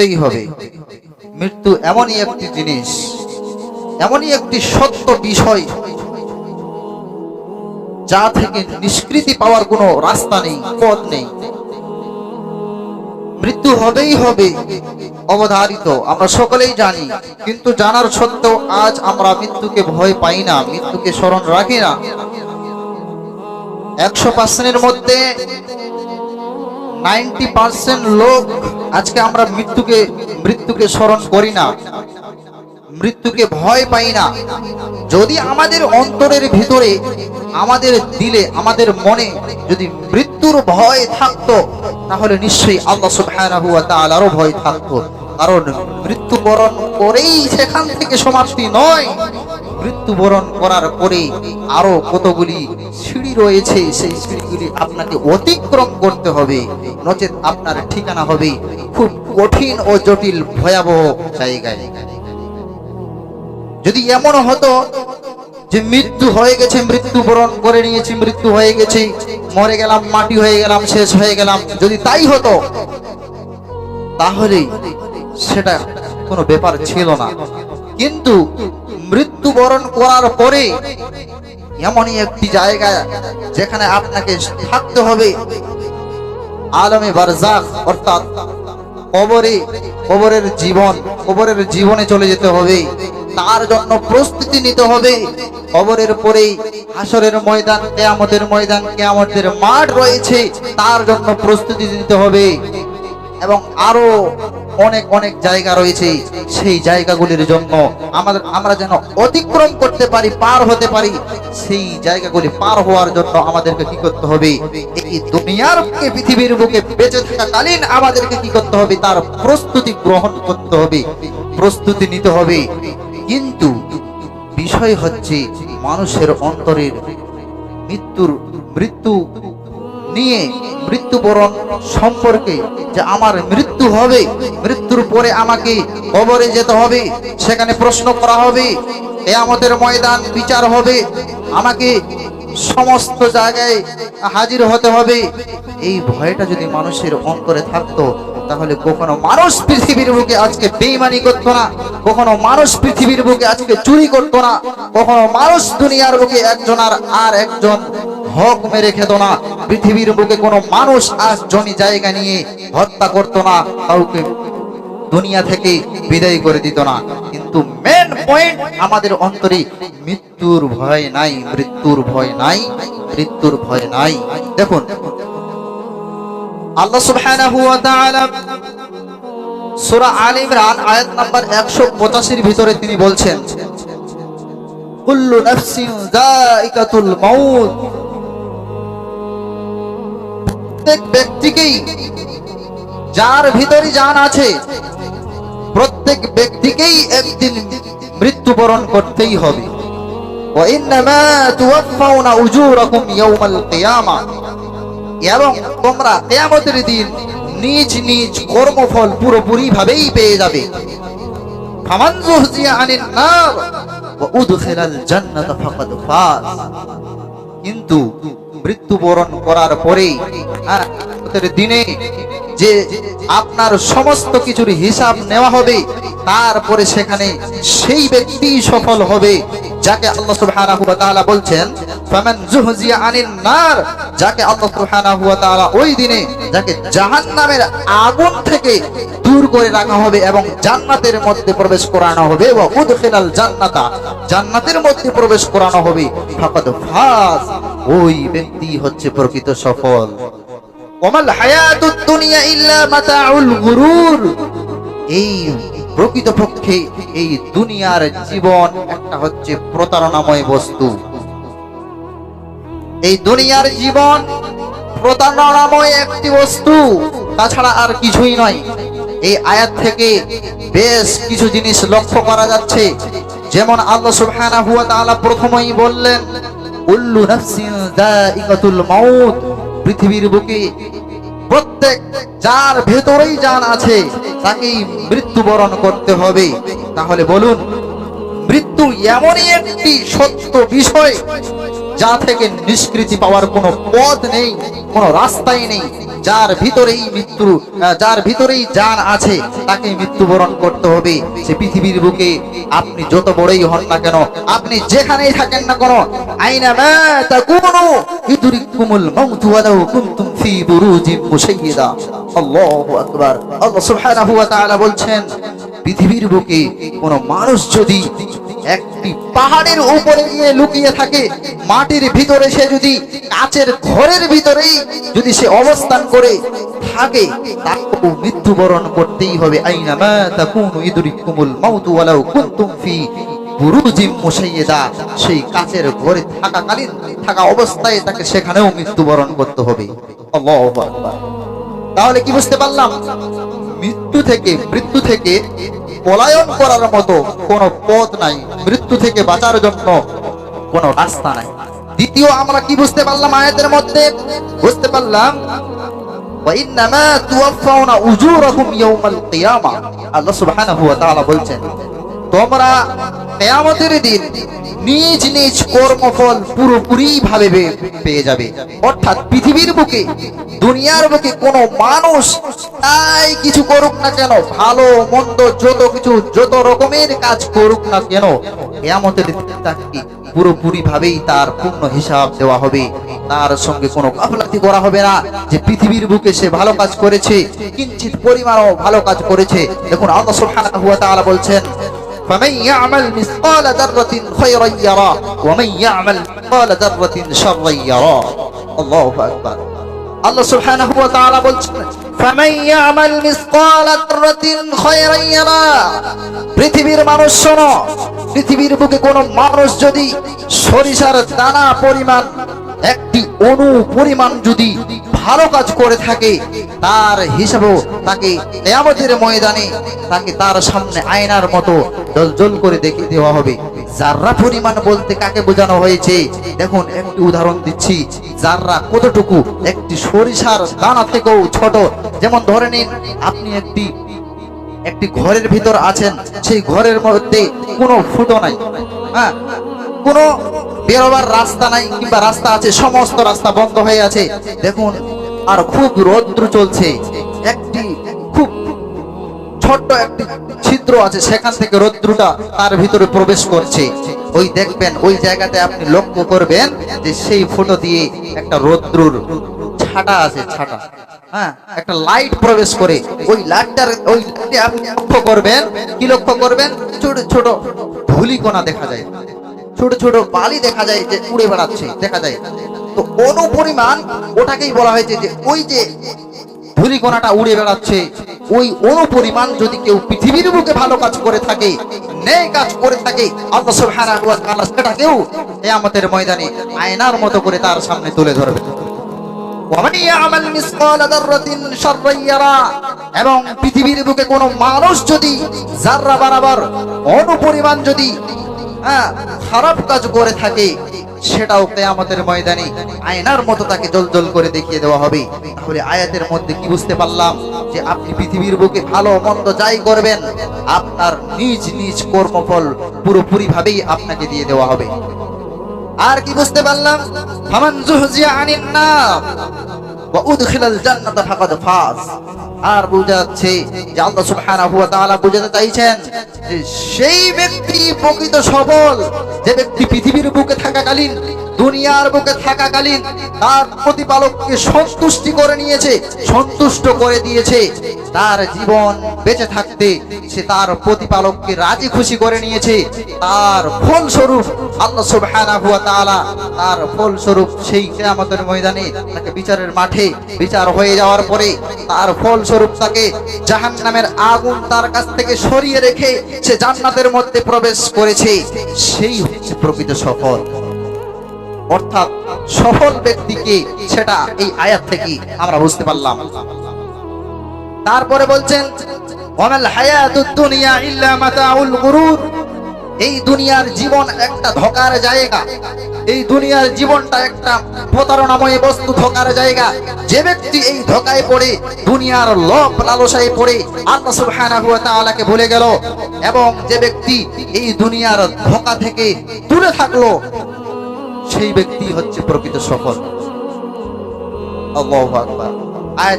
মরতেই হবে। মৃত্যু এমনই একটি জিনিস, এমনই একটি সত্য বিষয় যা থেকে নিষ্কৃতি পাওয়ার কোনো রাস্তা নেই, পথ নেই। মৃত্যু হবেই হবে অবধারিত, আমরা সকলেই জানি, কিন্তু জানার সত্ত্বেও আজ আমরা মৃত্যুকে ভয় পাই না, মৃত্যুকে স্মরণ রাখি না। একশো পার্সেন্টের মধ্যে নাইনটি পার্সেন্ট লোক আজকে আমরা মৃত্যুকে মৃত্যুকে স্মরণ করি না। মৃত্যুকে ভয় পাই না। যদি আমাদের অন্তরের ভিতরে, আমাদের দিলে, আমাদের মনে যদি মৃত্যুর ভয় থাকতো, তাহলে নিশ্চয়ই আল্লাহ সুবহানাহু ওয়া তাআলারও ভয় থাকতো। কারণ মৃত্যুবরণ করেই সেখান থেকে সমাপ্তি নয়। মৃত্যুবরণ করার পরে আরও কতগুলি সিঁড়ি রয়েছে, সেই সিঁড়িগুলি আপনাকে অতিক্রম করতে হবে। নচেত আপনার ঠিকানা হবে খুব কঠিন ও জটিল, ভয়াবহ জায়গায়। যদি এমন হতো যে মৃত্যু হয়ে গেছে মৃত্যুবরণ করে নিয়েছি, মৃত্যু হয়ে গেছে, মরে গেলাম, মাটি হয়ে গেলাম, শেষ হয়ে গেলাম, যদি তাই হতো, তাহলে সেটা কোনো ব্যাপার ছিল না। কিন্তু মৃত্যুবরণ করার পরে এমনই একটি জায়গা যেখানে আপনাকে থাকতে হবে। আলমে বারজাক অর্থাৎ কবরে, কবরের জীবন, কবরের জীবনে চলে যেতে হবে। তার জন্য প্রস্তুতি নিতে হবে। কবরের পরেই হাসরের ময়দান, কেয়ামতের ময়দান, কেয়ামতের মাঠ রয়েছে। তার জন্য প্রস্তুতি নিতে হবে। এবং আরও অনেক অনেক জায়গা রয়েছে সেই জায়গাগুলির জন্য আমাদের, আমরা যেন অতিক্রম করতে পারি, পার হতে পারি, সেই জায়গাগুলি পার হওয়ার জন্য আমাদেরকে কি করতে হবে? এই দুনিয়ার বুকে, পৃথিবীর বুকে বেঁচে থাকাকালীন আমাদেরকে কি করতে হবে? তার প্রস্তুতি গ্রহণ করতে হবে, প্রস্তুতি নিতে হবে। কিন্তু বিষয় হচ্ছে মানুষের অন্তরের মৃত্যুর, মৃত্যু নিয়ে মৃত্যুবরণ সম্পর্কে যে আমার মৃত্যু হবে, মৃত্যুর পরে আমাকে কবরে যেতে হবে, সেখানে প্রশ্ন করা হবে এ আমাদের ময়দান বিচার হবে, আমাকে সমস্ত জায়গায় হাজির হতে হবে। এই ভয়টা যদি মানুষের অন্তরে থাকতো, তাহলে কখনো মানুষ পৃথিবীর বুকে আজকে বেইমানি করতো না, কখনো মানুষ পৃথিবীর বুকে আজকে চুরি করতো না, কখনো মানুষ দুনিয়ার বুকে একজন আর আর একজন হক মেরে খেত না। পৃথিবীর বুকে কোনো মানুষ আজ জমি জায়গা নিয়ে হত্যা করত না, কাউকে দুনিয়া থেকে বিদায় করে দিত না। কিন্তু মেন পয়েন্ট আমাদের অন্তরে মৃত্যুর ভয় নাই, মৃত্যুর ভয় নাই, মৃত্যুর ভয় নাই। দেখুন, আল্লাহ সুবহানাহু ওয়া তাআলা সূরা আলে ইমরান আয়াত নাম্বার 185 এর ভিতরে তিনি বলছেন, কুল্লু নাফসিন যায়িকাতুল মাউত। প্রত্যেক ব্যক্তিকেই যার ভিতরে জান আছে, প্রত্যেক ব্যক্তিকেই একদিন মৃত্যুবরণ করতেই হবে। এবং তোমরা দিন নিজ নিজ কর্মফল পুরোপুরি ভাবেই পেয়ে যাবে। কিন্তু মৃত্যুবরণ করার পরেই হ্যাঁ, দিনে যে আপনার সমস্ত কিছুর হিসাব নেওয়া হবে তারপরে সেখানে সেই ব্যক্তি সফল হবে যাকে আল্লাহ বলছেন জাহান্নামের আগুন থেকে দূর করে রাখা হবে এবং জান্নাতের মধ্যে প্রবেশ করানো হবে জান্নাতা জান্নাতের মধ্যে প্রবেশ করানো হবে ওই ব্যক্তি হচ্ছে প্রকৃত সফল। ওমাল হায়াতুদ দুনিয়া ইল্লা মাতাউল গুরুর। এই প্রকৃতপক্ষে এই দুনিয়ার জীবন একটা হচ্ছে প্রতারণাময় বস্তু। এই দুনিয়ার জীবন প্রতারণাময় একটি বস্তু, তাছাড়া আর কিছুই নয়। এই আয়াত থেকে বেশ কিছু জিনিস লক্ষ্য করা যাচ্ছে। যেমন আল্লাহ সুবহানাহু ওয়া তাআলা প্রথমেই বললেন কুল্লু নাফসিন যায়িকাতুল মাউত। পৃথিবীর বুকে প্রত্যেক যার ভেতরেই জান আছে, তাকেই মৃত্যুবরণ করতে হবে। তাহলে বলুন, মৃত্যু এমনই একটি সত্য বিষয় যা থেকে নিষ্কৃতি পাওয়ার কোনো পথ নেই, কোনো রাস্তাই নেই। যার ভিতরেই মৃত্যু যার ভিতরেই জান আছে, তাকে মৃত্যুবরণ করতে হবে। সে পৃথিবীর বুকে আপনি যত বড়ই হন না কেন, আপনি যেখানেই থাকেন না কেন, আইনা মা তাকুনু ইদরিকুমুল কুনতুম ফি আল্লাহু আকবার। আল্লাহ সুবহানাহু ওয়া তাআলা বলছেন, পৃথিবীর বুকে কোন মানুষ যদি একটি পাহাড়ের উপরে গিয়ে লুকিয়ে থাকে। মাটির ভিতরে সে যদি কাচের ঘরের ভিতরেই যদি সে অবস্থান করে থাকে, তাকেও মৃত্যুবরণ করতেই হবে। আইনা মা তাকুনু ইদরিকুমুল মাউতু ওয়ালাউ কুনতুম ফি বুরুজিম মুশাইয়্যিদা সেই কাচের ঘরে থাকাকালীন থাকা অবস্থায় তাকে সেখানেও মৃত্যুবরণ করতে হবে। আল্লাহু আকবার। তাহলে কি বুঝতে পারলাম? মৃত্যু থেকে মৃত্যু থেকে পলায়ন করার মতো কোনো পথ নাই মৃত্যু থেকে বাঁচার জন্য কোনো রাস্তা নাই দ্বিতীয় আমরা কি বুঝতে পারলাম আয়াতের মধ্যে বুঝতে পারলাম وإنما توفون أجوركم يوم القيامة আল্লাহ সুবহানাহু ওয়া তাআলা বলছেন তোমরা কিয়ামতের দিন নিজ নিজ কর্মফল পুরোপুরি ভাবে পেয়ে যাবে। অর্থাৎ পৃথিবীর বুকে, দুনিয়ার বুকে কোনো মানুষ তাই কিছু করুক না কেন, ভালো, মন্দ, যত কিছু, যত রকমের কাজ করুক না কেন, কিয়ামতের তাকে পুরোপুরি ভাবেই তার পূর্ণ হিসাব দেওয়া হবে। তার সঙ্গে কোনো গাফলাতি করা হবে না যে পৃথিবীর বুকে সে ভালো কাজ করেছে, কিঞ্চিত পরিমাণও ভালো কাজ করেছে। দেখুন, আল্লাহ সুবহানাহু ওয়া তাআলা বলছেন فمن يعمل مثقال ذرة خيرا يرى ومن يعمل مثقال ذرة شرا يرى الله أكبر আল্লাহ সুবহানাহু ওয়া তাআলা বলছেন ফামান ইয়ামাল মিসকালা যাররাতিন খায়রান ইয়ারা পৃথিবীর মানুষ শোনো পৃথিবীর বুকে কোনো মানুষ যদি সরিষার দানা পরিমাণ একটি অণু পরিমাণ যদি ভালো কাজ করে থাকে তার হিসাবেও তাকে কিয়ামতের ময়দানে তাকে তার সামনে আয়নার মতো জল করে দেখিয়ে দেওয়া হবে। জাররা পরিমাণ বলতে কাকে বোঝানো হয়েছে? দেখুন, একটি উদাহরণ দিচ্ছি। জাররা কতটুকু? একটি সরিষার দানা থেকেও ছোট। যেমন ধরে নিন, আপনি একটি একটি ঘরের ভিতর আছেন। সেই ঘরের মধ্যে কোনো ফুটো নাই। হ্যাঁ? কোনো বেরোবার রাস্তা নাই কিংবা রাস্তা আছে, সমস্ত রাস্তা বন্ধ হয়ে আছে। দেখুন, আর খুব রৌদ্র চলছে। একটি খুব ছোট্ট একটি ছিদ্র আছে, সেখান থেকে রৌদ্রটা তার ভিতরে প্রবেশ করছে। ওই দেখবেন, ওই জায়গাতে আপনি লক্ষ্য করবেন যে সেই ফুটো দিয়ে একটা রৌদ্রুর ছাটা আছে, ছাটা। হ্যাঁ একটা লাইট প্রবেশ করে। ওই লাইটটার, ওই লাইটে আপনি লক্ষ্য করবেন, কি লক্ষ্য করবেন? ছোট ছোট ধুলিকণা দেখা যায়। ছোট ছোট বালি দেখা যায় যে উড়ে বেড়াচ্ছে, দেখা যায়। তো অনু পরিমাণ ওটাকেই বলা হয়েছে যে ওই যে ধুলিকণাটা উড়ে বেড়াচ্ছে। ওই অনুপরিমাণ যদি কেউ পৃথিবীর বুকে ভালো কাজ করে থাকে নেই কাজ করে থাকে, আল্লাহ সুবহানাহু ওয়া তাআলা সেটাকেও কিয়ামতের ময়দানে আয়নার মতো করে তার সামনে তুলে ধরবে। এবং পৃথিবীর বুকে কোন মানুষ যদি যাররা বারাবার অনুপরিমাণ যদি হ্যাঁ, খারাপ কাজ করে থাকে সেটাও কেয়ামতের ময়দানে আয়নার মতো তাকে জলজল করে দেখিয়ে দেওয়া হবে। তাহলে আয়াতের মধ্যে কি বুঝতে পারলাম যে আপনি পৃথিবীর বুকে ভালো মন্দ যাই করবেন, আপনার নিজ নিজ কর্মফল পুরোপুরি ভাবেই আপনাকে দিয়ে দেওয়া হবে। আর কি বুঝতে পারলাম? ফামান জুহজিয়া আনিন নার, ওয়া উদখিলাল জান্নাতা ফাকাদ আর বুঝাচ্ছে যে আল্লাহ সুবহানাহু ওয়া তাআলা বুঝাতে চাইছেন যে সেই ব্যক্তি প্রকৃত সফল যে ব্যক্তি পৃথিবীর বুকে থাকাকালীন, দুনিয়ার বুকে থাকাকালীন তার প্রতিপালককে সন্তুষ্টি করে নিয়েছে, সন্তুষ্ট করে দিয়েছে তার জীবন। বেঁচে থাকতে সে তার প্রতিপালককে রাজি খুশি করে নিয়েছে। তার ফলস্বরূপ আল্লাহ সুবহানাহু ওয়া তাআলা তার ফলস্বরূপ সেই কিয়ামতের ময়দানে তাকে বিচারের মাঠে বিচার হয়ে যাওয়ার পরে তার ফলস্বরূপ তাকে জাহান্নামের আগুন তার কাছ থেকে সরিয়ে রেখে সে জান্নাতের মধ্যে প্রবেশ করেছে। সেই হচ্ছে প্রকৃত সফল। অর্থাৎ সফল ব্যক্তিকে সেটা এই আয়াত থেকে আমরা বুঝতে পারলাম। তারপরে বলছেন ওয়ামাল হায়াতুদ দুনিয়া ইল্লা মাতাউল গুরুর। এই দুনিয়ার জীবন একটা ধোকার জায়গা। এই দুনিয়ার জীবনটা একটা প্রতারণাময় বস্তু ধোকার জায়গা। যে ব্যক্তি এই ধোকায় পড়ে, দুনিয়ার লোভ লালসায় পড়ে, আল্লাহ সুবহানাহু ওয়া তাআলাকে ভুলে গেল এবং যে ব্যক্তি এই দুনিয়ার ধোকা থেকে দূরে থাকল, সেই ব্যক্তি হচ্ছে প্রকৃত সফল। আল্লাহু আকবার।